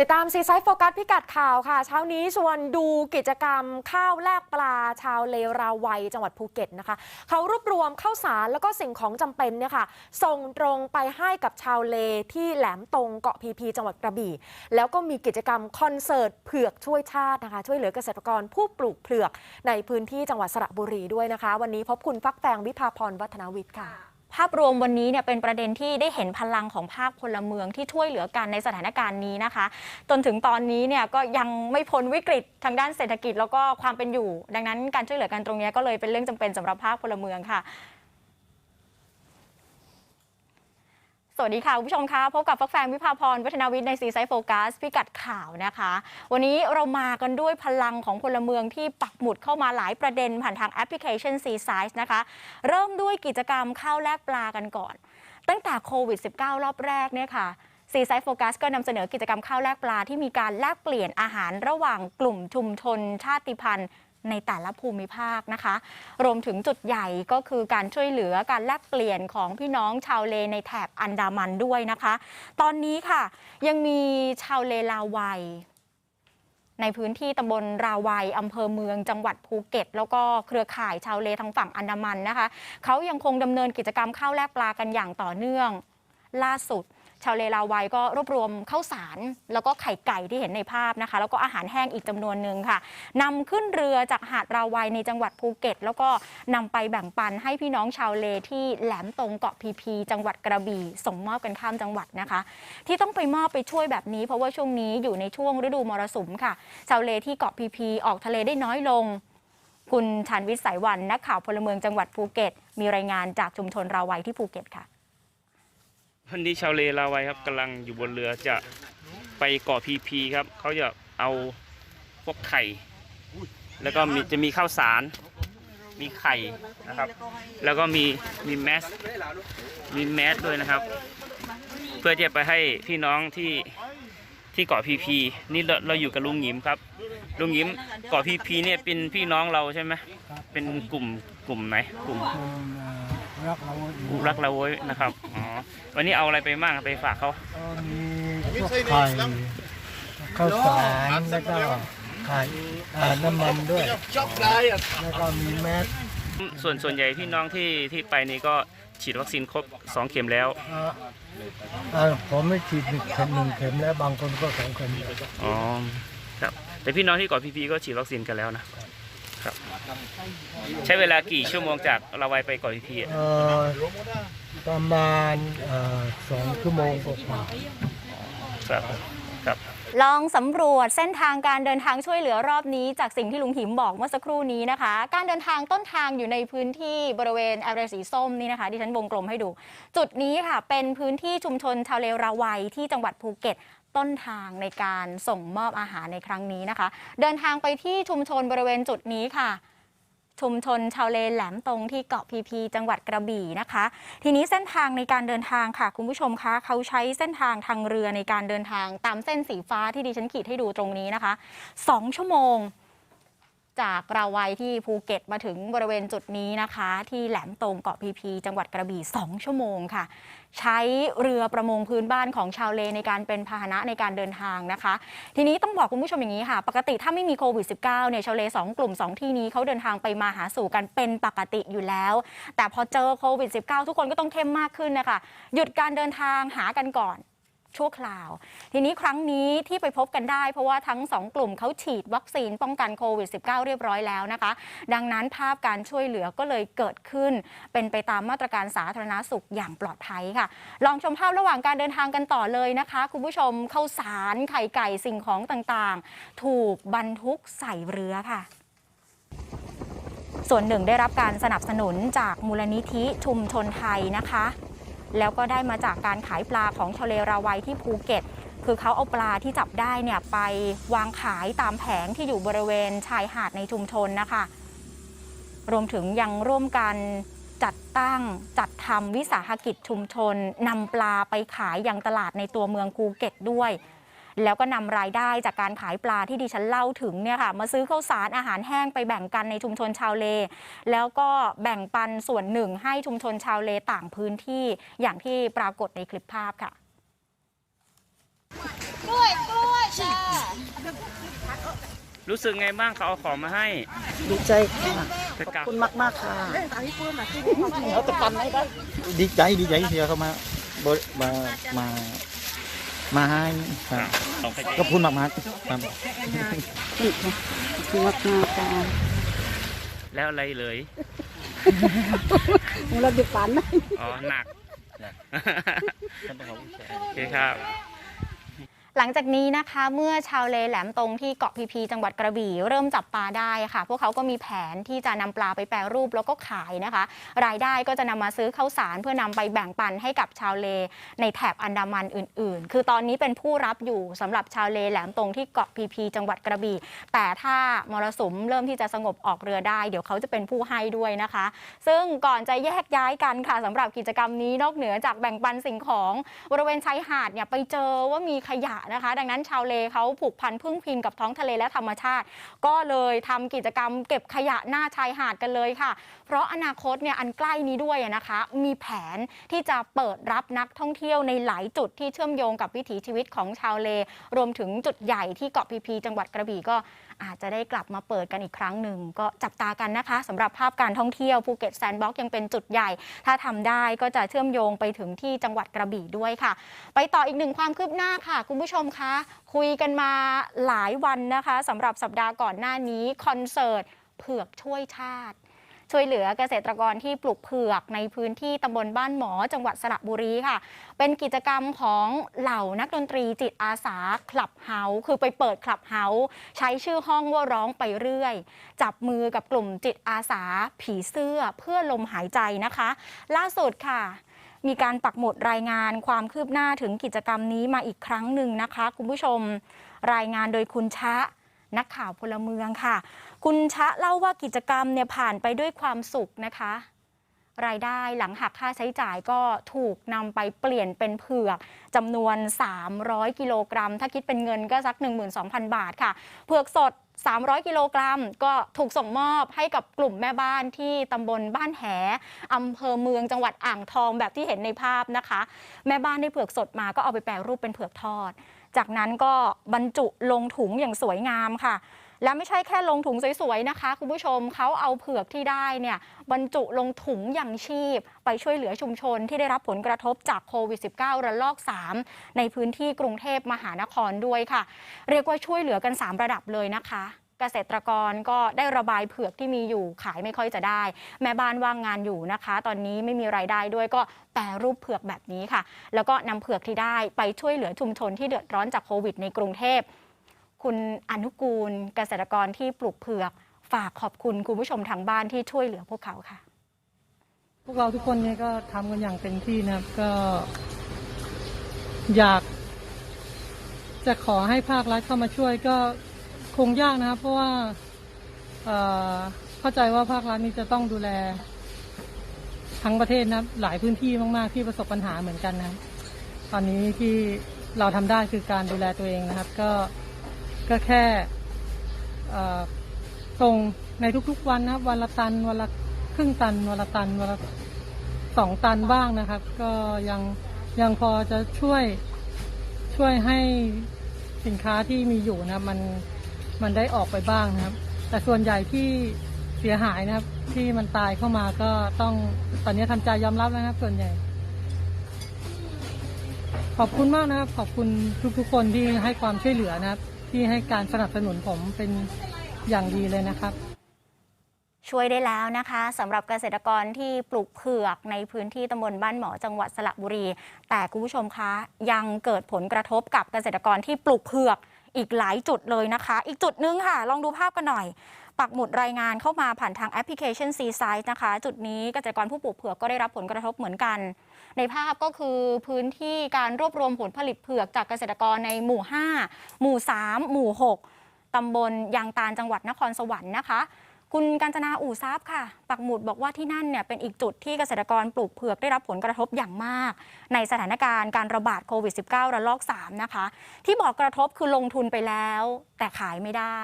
ติดตามซีไซส์โฟกัสพิกัดข่าวค่ะ เช้านี้ชวนดูกิจกรรมข้าวแลกปลาชาวเลราวัยจังหวัดภูเก็ตนะคะ เขารวบรวมข้าวสารแล้วก็สิ่งของจำเป็นเนี่ยค่ะส่งตรงไปให้กับชาวเลที่แหลมตรงเกาะพีพีจังหวัดกระบี่ แล้วก็มีกิจกรรมคอนเสิร์ตเผือกช่วยชาตินะคะ ช่วยเหลือเกษตรกรผู้ปลูกเผือกในพื้นที่จังหวัดสระบุรีด้วยนะคะ วันนี้พบคุณฟักแฟงวิภาพรวัฒนาวิทย์ค่ะ ภาพรวมวันนี้เนี่ยเป็นประเด็นที่ได้เห็นพลังของภาคพลเมืองที่ช่วยเหลือกันในสถานการณ์นี้นะคะ จนถึงตอนนี้เนี่ยก็ยังไม่พ้นวิกฤตทางด้านเศรษฐกิจแล้วก็ความเป็นอยู่ ดังนั้นการช่วยเหลือกันตรงนี้ก็เลยเป็นเรื่องจำเป็นสำหรับภาคพลเมืองค่ะ สวัสดีค่ะ คุณผู้ชมคะพบกับฟักแฟงวิภาพรวัฒนาวิทย์ในซีไซโฟกัสพิกัดข่าวนะคะ วันนี้เรามากันด้วยพลังของพลเมืองที่ปักหมุดเข้ามาหลายประเด็นผ่านทางแอปพลิเคชัน C Size นะคะ เริ่มด้วยกิจกรรมข้าวแลกปลากันก่อน ตั้งแต่โควิด -19 รอบแรกเนี่ยค่ะซีไซโฟกัสก็นำเสนอกิจกรรมข้าวแลกปลาที่มีการแลกเปลี่ยนอาหารระหว่างกลุ่มชุมชนชาติพันธุ์ ในแต่ละภูมิภาคนะคะ รวมถึงจุดใหญ่ก็คือการช่วยเหลือการแลกเปลี่ยนของพี่น้องชาวเลในแถบอันดามันด้วยนะคะ ตอนนี้ค่ะยังมีชาวเลลาวัยในพื้นที่ตำบลราวัยอำเภอเมืองจังหวัดภูเก็ต แล้วก็เครือข่ายชาวเลทางฝั่งอันดามันนะคะ เขายังคงดำเนินกิจกรรมข้าวแลกปลากันอย่างต่อเนื่อง ล่าสุด ชาวเลลาวัยก็รวบรวมข้าวสาร แล้วก็ไข่ไก่ที่เห็นในภาพนะคะ แล้วก็อาหารแห้งอีกจำนวนหนึ่งค่ะนำขึ้นเรือจากหาดราวัยในจังหวัดภูเก็ต แล้วก็นำไปแบ่งปันให้พี่น้องชาวเลที่แหลมตรงเกาะพีพีจังหวัดกระบี่ส่งมอบกันข้ามจังหวัดนะคะ ที่ต้องไปมอบไปช่วยแบบนี้ เพราะว่าช่วงนี้อยู่ในช่วงฤดูมรสุมค่ะ ชาวเลที่เกาะพีพีออกทะเลได้น้อยลงคุณชันวิทย์สายวันนักข่าวพลเมืองจังหวัดภูเก็ต มีรายงานจากชุมชนราวัยที่ภูเก็ตค่ะ วันนี้ชาวเลลาวัยครับกำลังอยู่บนเรือจะไปเกาะพีพีครับเขาจะเอาพวกไข่ แล้วก็มีจะมีข้าวสาร มีไข่นะครับ แล้วก็มีมีแมสมีแมสด้วยนะครับ เพื่อจะไปให้พี่น้องที่ที่เกาะพีพีนี่เราเราอยู่กับลุงหยิมครับ ลุงหยิมเกาะพีพีเนี่ยเป็นพี่น้องเราใช่ไหมเป็นกลุ่มกลุ่มไหนกลุ่มรักเรารักเราไว้นะครับอ๋อ วันนี้เอาอะไรไปบ้างไปฝากเขาก็มีพวกไข่ข้าวสารแล้วก็ไข่อ่าน้ำมันด้วยแล้วก็มีแมสส่วนส่วนใหญ่พี่น้องที่ที่ไปนี่ก็ฉีดวัคซีนครบ2เข็มแล้วอ่าอ่าผมไม่ฉีดหนึ่งเข็มหนึ่งเข็มแล้วบางคนก็สองเข็มอ๋อครับแต่พี่น้องที่เกาะพีพีก็ฉีดวัคซีนกันแล้วนะ ครับใช้เวลากี่ชั่วโมงจากเราไปไปเกาะพีพีอะเอ่อประมาณเอ่อสองชั่วโมงกว่าครับครับ ลองสำรวจเส้นทางการเดินทางช่วยเหลือรอบนี้ จากสิ่งที่ลุงหิมบอกเมื่อสักครู่นี้นะคะ การเดินทางต้นทางอยู่ในพื้นที่บริเวณแอเรียสีส้มนี่นะคะที่ฉันวงกลมให้ดู จุดนี้ค่ะเป็นพื้นที่ชุมชนชาวเลราวัยที่จังหวัดภูเก็ต ต้นทางในการส่งมอบอาหารในครั้งนี้นะคะ เดินทางไปที่ชุมชนบริเวณจุดนี้ค่ะ ชุมชนชาวเลแหลมตรงที่เกาะพีพีจังหวัดกระบี่นะคะ ทีนี้เส้นทางในการเดินทางค่ะ คุณผู้ชมคะเขาใช้เส้นทางทางเรือในการเดินทางตามเส้นสีฟ้าที่ดิฉันขีดให้ดูตรงนี้นะคะสองชั่วโมง จากราวัยที่ภูเก็ตมาถึงบริเวณจุดนี้นะคะ ที่แหลมตรงเกาะพีพี จังหวัดกระบี่ 2 ชั่วโมงค่ะ ใช้เรือประมงพื้นบ้านของชาวเลในการเป็นพาหนะในการเดินทางนะคะ ทีนี้ต้องบอกคุณผู้ชมอย่างนี้ค่ะ ปกติถ้าไม่มีโควิด -19 เนี่ยชาวเลสองกลุ่ม 2 ที่นี้เขาเดินทางไปมาหาสู่กันเป็นปกติอยู่แล้ว แต่พอเจอโควิด -19 ทุกคนก็ต้องเข้มมากขึ้นนะคะหยุดการเดินทางหากันก่อน ชั่วคราว ทีนี้ครั้งนี้ที่ไปพบกันได้ เพราะว่าทั้ง 2 กลุ่มเขาฉีดวัคซีนป้องกันโควิด -19 เรียบร้อยแล้วนะคะ ดังนั้นภาพการช่วยเหลือก็เลยเกิดขึ้น เป็นไปตามมาตรการสาธารณสุขอย่างปลอดภัยค่ะ ลองชมภาพระหว่างการเดินทางกันต่อเลยนะคะ คุณผู้ชมข้าวสารไข่ไก่สิ่งของต่างๆ ถูกบรรทุกใส่เรือค่ะส่วนหนึ่งได้รับการสนับสนุนจากมูลนิธิชุมชนไทยนะคะ แล้วก็ได้มาจากการขายปลาของชาวเลราวัยที่ภูเก็ต คือเขาเอาปลาที่จับได้เนี่ยไปวางขายตามแผงที่อยู่บริเวณชายหาดในชุมชนนะคะ รวมถึงยังร่วมกันจัดตั้งจัดทำวิสาหกิจชุมชนนำปลาไปขายยังตลาดในตัวเมืองภูเก็ตด้วย แล้วก็นำรายได้จากการขายปลาที่ดิฉันเล่าถึงเนี่ยค่ะมาซื้อข้าวสารอาหารแห้งไปแบ่งกันในชุมชนชาวเล แล้วก็แบ่งปันส่วนหนึ่งให้ชุมชนชาวเลต่างพื้นที่อย่างที่ปรากฏในคลิปภาพค่ะกล้วยกล้วยรู้สึกไงบ้างเขาเอาของมาให้ ดีใจค่ะจะขอบกลับคุณมากมากๆค่ะดีใจดีใจที่เขามาบริมามา มาให้ครับขอบคุณมากมากๆครับดีค่ะขอบคุณมากมากๆค่ะแล้วอะไรเลยเราเดือดฝันไหมอ๋อหนักโอเคครับ หลังจากนี้นะคะ เมื่อชาวเลแหลมตรงที่เกาะพีพีจังหวัดกระบี่เริ่มจับปลาได้ค่ะ พวกเขาก็มีแผนที่จะนำปลาไปแปรรูปแล้วก็ขายนะคะ รายได้ก็จะนำมาซื้อข้าวสาร เพื่อนำไปแบ่งปันให้กับชาวเลในแถบอันดามันอื่น ๆ คือตอนนี้เป็นผู้รับอยู่สำหรับชาวเลแหลมตรงที่เกาะพีพีจังหวัดกระบี่แต่ถ้ามรสุมเริ่มที่จะสงบออกเรือได้ เดี๋ยวเขาจะเป็นผู้ให้ด้วยนะคะ ซึ่งก่อนจะแยกย้ายกันค่ะสำหรับกิจกรรมนี้นอกเหนือจากแบ่งปันสิ่งของบริเวณชายหาดเนี่ยไปเจอว่ามีขยะนะคะ ดังนั้นชาวเลเขาผูกพันพึ่งพิงกับท้องทะเลและธรรมชาติ ก็เลยทำกิจกรรมเก็บขยะหน้าชายหาดกันเลยค่ะ เพราะอนาคตเนี่ยอันใกล้นี้ด้วยนะคะ มีแผนที่จะเปิดรับนักท่องเที่ยวในหลายจุดที่เชื่อมโยงกับวิถีชีวิตของชาวเล รวมถึงจุดใหญ่ที่เกาะพีพีจังหวัดกระบี่ก็ อาจจะได้กลับมาเปิดกันอีกครั้งหนึ่ง ก็จับตากันนะคะสำหรับภาพการท่องเที่ยวภูเก็ตแซนด์บ็อกซ์ยังเป็นจุดใหญ่ ถ้าทำได้ก็จะเชื่อมโยงไปถึงที่จังหวัดกระบี่ด้วยค่ะ ไปต่ออีกหนึ่งความคืบหน้าค่ะ คุณผู้ชมคะคุยกันมาหลายวันนะคะสำหรับสัปดาห์ก่อนหน้านี้คอนเสิร์ตเผือกช่วยชาติ ช่วยเหลือเกษตรกรที่ปลูกเผือกในพื้นที่ตำบลบ้านหมอจังหวัดสระบุรีค่ะ เป็นกิจกรรมของเหล่านักดนตรีจิตอาสาคลับเฮาคือไปเปิดคลับเฮาใช้ชื่อห้องว่าร้องไปเรื่อย จับมือกับกลุ่มจิตอาสา ผีเสื้อเพื่อลมหายใจนะคะ ล่าสุดค่ะมีการปักหมุดรายงานความคืบหน้าถึงกิจกรรมนี้มาอีกครั้งหนึ่งนะคะ คุณผู้ชม รายงานโดยคุณชะ นักข่าวพลเมืองค่ะ คุณชะเล่าว่ากิจกรรมเนี่ยผ่านไปด้วยความสุขนะคะ รายได้หลังหักค่าใช้จ่ายก็ถูกนำไปเปลี่ยนเป็นเผือกจำนวน 300 กิโลกรัม ถ้าคิดเป็นเงินก็สัก 12,000 บาทค่ะ เผือกสด 300 กิโลกรัม ก็ถูกส่งมอบให้กับกลุ่มแม่บ้านที่ตำบลบ้านแหอำเภอเมืองจังหวัดอ่างทองแบบที่เห็นในภาพนะคะ แม่บ้านได้เผือกสดมาก็เอาไปแปรรูปเป็นเผือกทอด จากนั้นก็บรรจุลงถุงอย่างสวยงามค่ะ และไม่ใช่แค่ลงถุงสวยๆนะคะ คุณผู้ชมเขาเอาเผือกที่ได้เนี่ยบรรจุลงถุงยังชีพ ไปช่วยเหลือชุมชนที่ได้รับผลกระทบจากโควิด -19 ระลอก 3 ในพื้นที่กรุงเทพมหานครด้วยค่ะ เรียกว่าช่วยเหลือกัน 3 ระดับเลยนะคะ เกษตรกรก็ได้ระบายเผือกที่มีอยู่ขายไม่ค่อยจะได้ แม่บ้านว่างงานอยู่นะคะ ตอนนี้ไม่มีรายได้ด้วยก็แปรรูปเผือกแบบนี้ค่ะ แล้วก็นำเผือกที่ได้ไปช่วยเหลือชุมชนที่เดือดร้อนจากโควิดในกรุงเทพคุณอนุกูลเกษตรกรที่ปลูกเผือก ฝากขอบคุณคุณผู้ชมทางบ้านที่ช่วยเหลือพวกเขาค่ะ พวกเราทุกคนเนี่ยก็ทำกันอย่างเต็มที่นะครับก็ อยาก จะขอให้ภาครัฐเข้ามาช่วยก็ คงยากนะครับ เพราะว่าเข้าใจว่าภาครัฐนี่จะต้องดูแลทั้งประเทศนะหลายพื้นที่มาก ๆ ที่ประสบปัญหาเหมือนกันนะตอนนี้ที่เราทำได้คือการดูแลตัวเองนะครับ ก็ก็แค่ส่งในทุก ๆ วันนะครับ วันละตันวันละครึ่งตันวันละตันวันละสองตันบ้างนะครับ ก็ยังยังพอจะช่วยช่วยให้สินค้าที่มีอยู่นะมัน มันได้ออกไปบ้างนะครับ แต่ส่วนใหญ่ที่เสียหายนะครับ ที่มันตายเข้ามาก็ต้องตอนนี้ทำใจยอมรับแล้วนะครับ ส่วนใหญ่ ขอบคุณมากนะครับ ขอบคุณทุกๆคนที่ให้ความช่วยเหลือนะครับ ที่ให้การสนับสนุนผมเป็นอย่างดีเลยนะครับช่วยได้แล้วนะคะสำหรับเกษตรกรที่ปลูกเผือกในพื้นที่ตำบลบ้านหมอจังหวัดสระบุรี แต่คุณผู้ชมคะ ยังเกิดผลกระทบกับเกษตรกรที่ปลูกเผือก อีกหลายจุดเลยนะคะ อีกจุดหนึงค่ะ ลองดูภาพกันหน่อย ปักหมุดรายงานเข้ามาผ่านทางแอปพลิเคชัน c s i z e นะคะ จุดนี้เกษตรกรผู้ปลูกเผือกก็ได้รับผลกระทบเหมือนกัน ในภาพก็คือพื้นที่การรวบรวมผลผลิตเผือกจากเกษตรกรในหมู่ 5 หมู่ 3 หมู่ 6ตำบลยางตาลจังหวัดนครสวรรค์นะคะ คุณกัญจนาอู่ซับค่ะ ปักหมุดบอกว่าที่นั่นเนี่ยเป็นอีกจุดที่เกษตรกรปลูกเผือกได้รับผลกระทบอย่างมาก ในสถานการณ์การระบาดโควิด -19 ระลอก 3 นะคะ ที่บอกกระทบคือลงทุนไปแล้ว แต่ขายไม่ได้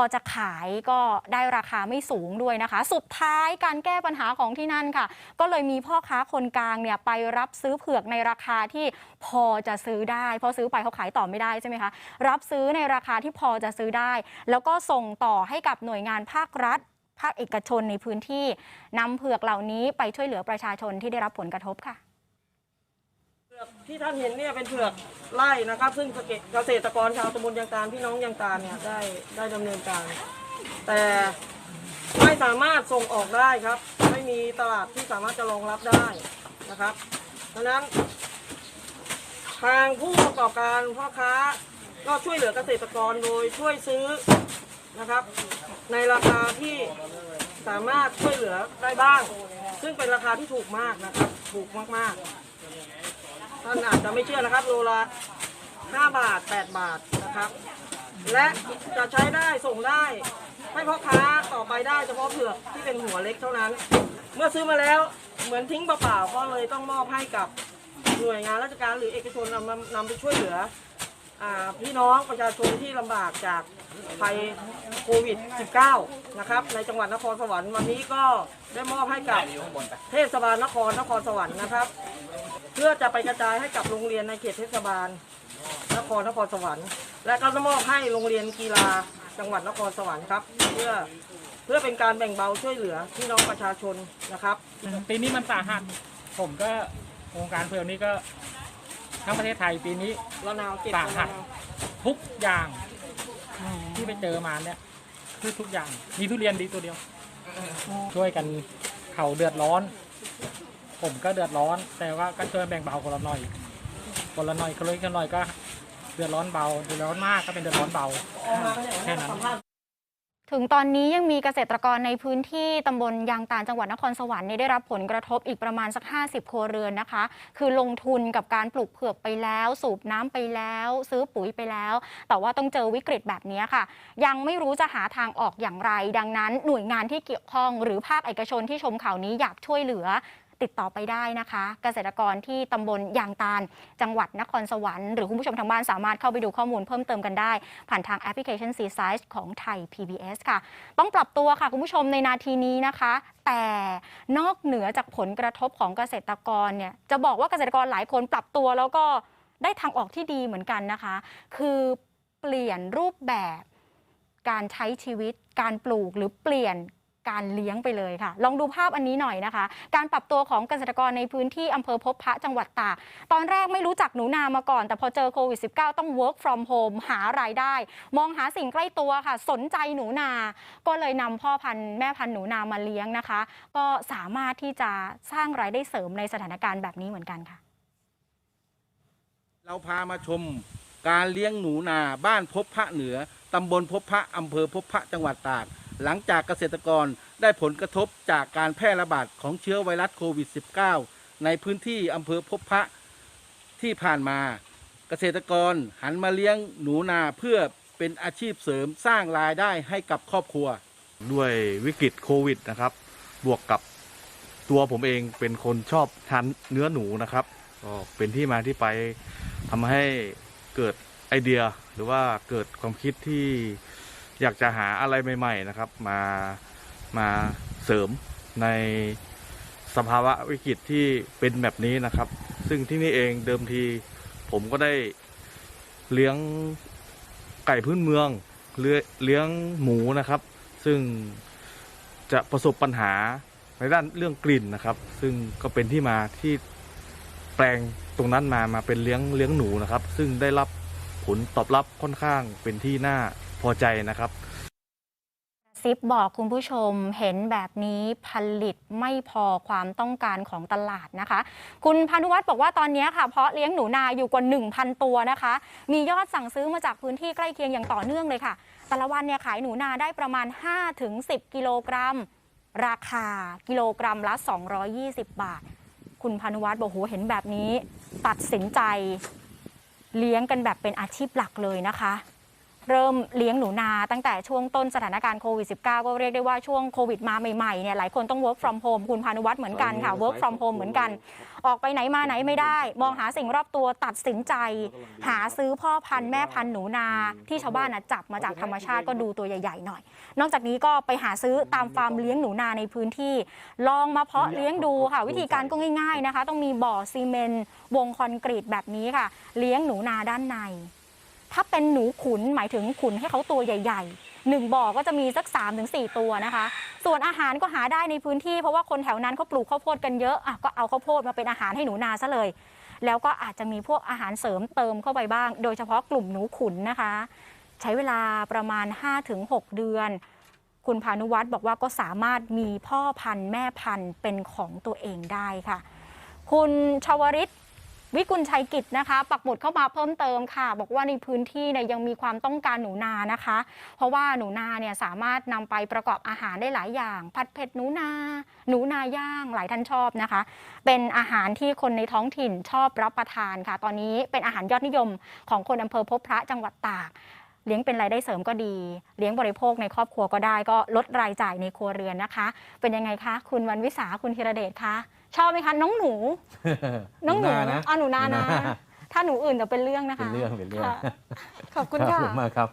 อจะขายก็ได้ราคาไม่สูงด้วยนะคะ สุดท้ายการแก้ปัญหาของที่นั่นค่ะ ก็เลยมีพ่อค้าคนกลางเนี่ยไปรับซื้อเผือกในราคาที่พอจะซื้อได้พอซื้อไปเขาขายต่อไม่ได้ใช่ไหมคะรับซื้อในราคาที่พอจะซื้อได้ แล้วก็ส่งต่อให้กับหน่วยงานภาครัฐ ภาคเอกชนในพื้นที่นำเผือกเหล่านี้ไปช่วยเหลือประชาชนที่ได้รับผลกระทบค่ะ ที่ท่านเห็นเนี่ยเป็นเผือกไร่นะครับ ซึ่งเกษตรกรชาวตำบลยางตาลพี่น้องยางตาลเนี่ยได้ได้ดำเนินการ แต่ไม่สามารถส่งออกได้ครับ ไม่มีตลาดที่สามารถจะรองรับได้นะครับดังนั้น ทางผู้ประกอบการพ่อค้าก็ช่วยเหลือเกษตรกรโดยช่วยซื้อนะครับ ในราคาที่สามารถช่วยเหลือได้บ้าง ซึ่งเป็นราคาที่ถูกมากนะครับ ถูกมากๆ ท่านอาจจะไม่เชื่อนะครับโลละ5บาท 8 บาทนะครับ และจะใช้ได้ส่งได้ให้พ่อค้าต่อไปได้เฉพาะเผือกที่เป็นหัวเล็กเท่านั้น เมื่อซื้อมาแล้วเหมือนทิ้งเปล่าๆก็เลยต้องมอบให้กับหน่วยงานราชการหรือเอกชนนำมานำไปช่วยเหลืออพี่น้องประชาชนที่ลำบากจากภัยโควิด -19 นะครับ ในจังหวัดนครสวรรค์วันนี้ก็ได้มอบให้กับเทศบาลนครนครสวรรค์นะครับ พื่อจะไปกระจายให้กับโรงเรียนในเขตเทศบาล นครนครสวรรค์ และก็จะมอบให้โรงเรียนกีฬาจังหวัดนครสวรรค์ครับ เพื่อเพื่อเป็นการแบ่งเบาช่วยเหลือพี่น้องประชาชนนะครับ ปีนี้มันสาหัสผมก็โครงการเพื่อนนี้ก็ทั้งประเทศไทยปีนี้ระนาวเก็บสาหัสระนาวทุกอย่างที่ไปเจอมาเนี่ยคือทุกอย่างมีทุเรียนดีตัวเดียว ช่วยกันเขาเดือดร้อน ผมก็เดือดร้อน แต่ว่าก็ช่วยแบ่งเบาคนละหน่อย คนละหน่อยคนละหน่อยก็ เดือดร้อนเบาเดือดร้อนมากก็เป็นเดือดร้อนเบาแค่นั้นถึงตอนนี้ยังมีเกษตรกรในพื้นที่ตำบลยางตาลจังหวัดนครสวรรค์นี่ได้รับผลกระทบอีกประมาณสัก 50 ครัวเรือนนะคะ คือลงทุนกับการปลูกเผือกไปแล้ว สูบน้ำไปแล้ว ซื้อปุ๋ยไปแล้ว แต่ว่าต้องเจอวิกฤตแบบนี้ค่ะ ยังไม่รู้จะหาทางออกอย่างไร ดังนั้นหน่วยงานที่เกี่ยวข้องหรือภาคเอกชนที่ชมข่าวนี้อยากช่วยเหลือ ติดต่อไปได้นะคะ เกษตรกรที่ตำบลยางตาล จังหวัดนครสวรรค์หรือคุณผู้ชมทางบ้านสามารถเข้าไปดูข้อมูลเพิ่มเติมกันได้ ผ่านทางแอปพลิเคชัน c s i z e ของไทย PBS ค่ะ ต้องปรับตัวค่ะคุณผู้ชมในนาทีนี้นะคะ แต่นอกเหนือจากผลกระทบของเกษตรกรเนี่ยจะบอกว่าเกษตรกรหลายคนปรับตัวแล้วก็ได้ทางออกที่ดีเหมือนกันนะคะ คือเปลี่ยนรูปแบบการใช้ชีวิต การปลูกหรือเปลี่ยน การเลี้ยงไปเลยค่ะ ลองดูภาพอันนี้หน่อยนะคะ การปรับตัวของเกษตรกรในพื้นที่อำเภอพบพระจังหวัดตากตอนแรกไม่รู้จักหนูนามาก่อน แต่พอเจอโควิด -19 ต้อง work from home หารายได้ มองหาสิ่งใกล้ตัวค่ะ สนใจหนูนา ก็เลยนำพ่อพันธุ์แม่พันธุ์หนูนามาเลี้ยงนะคะ ก็สามารถที่จะสร้างรายได้เสริมในสถานการณ์แบบนี้เหมือนกันค่ะ เราพามาชมการเลี้ยงหนูนาบ้านพบพระเหนือตำบลพบพระอำเภอพบพระจังหวัดตาก หลังจากเกษตรกรได้ผลกระทบจากการแพร่ระบาดของเชื้อไวรัสโควิด -19 ในพื้นที่อำเภอพบพระที่ผ่านมา เกษตรกรหันมาเลี้ยงหนูนาเพื่อเป็นอาชีพเสริมสร้างรายได้ให้กับครอบครัว ด้วยวิกฤตโควิดนะครับ บวกกับตัวผมเองเป็นคนชอบทานเนื้อหนูนะครับก็เป็นที่มาที่ไปทำให้เกิดไอเดียหรือว่าเกิดความคิดที่ อยากจะหาอะไรใหม่ ๆ นะครับ มามาเสริมในสภาวะวิกฤตที่เป็นแบบนี้นะครับ ซึ่งที่นี่เองเดิมทีผมก็ได้เลี้ยงไก่พื้นเมืองเลี้ยเลี้ยงหมูนะครับ ซึ่งจะประสบปัญหาในด้านเรื่องกลิ่นนะครับ ซึ่งก็เป็นที่มาที่แปลงตรงนั้นมามาเป็นเลี้ยงเลี้ยงหนูนะครับ ซึ่งได้รับผลตอบรับค่อนข้างเป็นที่น่า พอใจนะครับซิปบอกคุณผู้ชมเห็นแบบนี้ผลิตไม่พอความต้องการของตลาดนะคะ คุณพานุวัฒน์บอกว่าตอนนี้ค่ะเพาะเลี้ยงหนูนาอยู่กว่า 1,000 ตัวนะคะ มียอดสั่งซื้อมาจากพื้นที่ใกล้เคียงอย่างต่อเนื่องเลยค่ะ แต่ละวันเนี่ยขายหนูนาได้ประมาณ 5-10 กิโลกรัม ราคากิโลกรัมละ 220 บาท คุณพานุวัฒน์บอกโหเห็นแบบนี้ ตัดสินใจ เลี้ยงกันแบบเป็นอาชีพหลักเลยนะคะ เริ่มเลี้ยงหนูนาตั้งแต่ช่วงต้นสถานการณ์โควิด -19 ก็เรียกได้ว่าช่วงโควิดมาใหม่ๆเนี่ยหลายคนต้อง work from home คุณพานุวัฒน์เหมือนกันค่ะ work from home เหมือนกัน ออกไปไหนมาไหนไม่ได้ มองหาสิ่งรอบตัวตัดสินใจ หาซื้อพ่อพันธุ์แม่พันธุ์หนูนา ที่ชาวบ้านน่ะจับมาจากธรรมชาติก็ดูตัวใหญ่ๆหน่อย นอกจากนี้ก็ไปหาซื้อตามฟาร์มเลี้ยงหนูนาในพื้นที่ ลองมาเพาะเลี้ยงดูค่ะ วิธีการก็ง่าย ๆนะคะ ต้องมีบ่อซีเมนต์วงคอนกรีตแบบนี้ค่ะ เลี้ยงหนูนาด้านใน ถ้าเป็นหนูขุนหมายถึงขุนให้เขาตัวใหญ่ๆหนึ่งบ่อก็จะมีสัก3าถึงสตัวนะคะ ส่วนอาหารก็หาได้ในพื้นที่เพราะว่าคนแถวนั้นเขาปลูกข้าวโพดกันเยอะอะก็เอาข้าวโพดมาเป็นอาหารให้หนูนาซะเลย แล้วก็อาจจะมีพวกอาหารเสริมเติมเข้าไปบ้าง โดยเฉพาะกลุ่มหนูขุนนะคะ ใช้เวลาประมาณ 5-6 เดือน คุณพานุวัฒน์บอกว่าก็สามารถมีพ่อพันธุ์แม่พันธุ์เป็นของตัวเองได้ค่ะ คุณชวริต วิกุลชัยกิจนะคะ ปักหมุดเข้ามาเพิ่มเติมค่ะ บอกว่าในพื้นที่เนี่ยยังมีความต้องการหนูนานะคะ เพราะว่าหนูนาเนี่ยสามารถนำไปประกอบอาหารได้หลายอย่าง ผัดเผ็ดหนูนา หนูนาย่างหลายท่านชอบนะคะ เป็นอาหารที่คนในท้องถิ่นชอบรับประทานค่ะ ตอนนี้เป็นอาหารยอดนิยมของคนอำเภอพบพระจังหวัดตากเลี้ยงเป็นรายได้เสริมก็ดี เลี้ยงบริโภคในครอบครัวก็ได้ ก็ลดรายจ่ายในครัวเรือนนะคะ เป็นยังไงคะ คุณวันวิสาคุณธีรเดชคะ ชอบไหมคะน้องหนู น้องหนูนะอะหนูนาหนูนะนา ถ้าหนูอื่นจะเป็นเรื่องนะคะเป็นเรื่องเป็นเรื่องค่ะขอบคุณขอบค่ะ คุณมากครับ